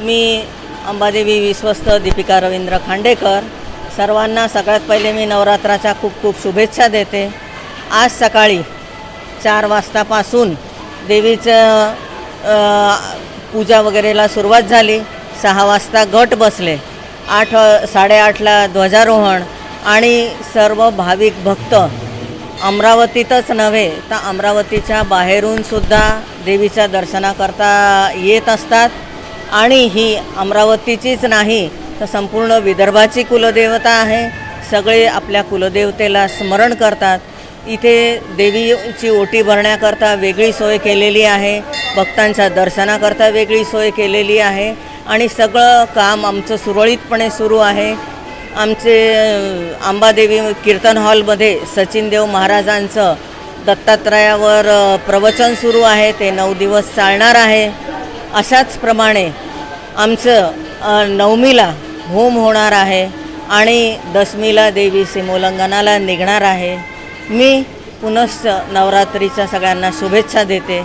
मी अंबादेवी विश्वस्त दीपिका रवींद्र खांडेकर. सर्वांना सगळ्यात पहिले मी नवरात्राच्या खूप खूप शुभेच्छा देते. आज सकाळी चार वाजतापासून देवीचं पूजा वगैरेला सुरुवात झाली. सहा वाजता गट बसले. आठ साडेआठला ध्वजारोहण आणि सर्व भाविक भक्त अमरावतीतच नव्हे तर अमरावतीच्या बाहेरून सुद्धा देवीच्या दर्शनाकरता येत असतात. आणि ही अमरावतीचीच नाही तर संपूर्ण विदर्भाची कुलदेवता आहे. सगळे आपल्या कुलदेवतेला स्मरण करतात. इथे देवीची ओटी भरण्याकरता वेगळी सोय केलेली आहे. भक्तांच्या दर्शनाकरता वेगळी सोय केलेली आहे. आणि सगळं काम आमचं सुरळीतपणे सुरू आहे. आमचे आंबादेवी अंबादेवी कीर्तन हॉलमध्ये सचिन देव महाराजांचं दत्तात्रयावर प्रवचन सुरू आहे. ते नऊ दिवस चालणार आहे. अशाच प्रमाणे आमचं नवमीला होम होणार आहे आणि दशमीला देवी सिमोल्लंघनाला निघणार आहे. मी पुनश्च नवरात्रीच्या सगळ्यांना शुभेच्छा देते.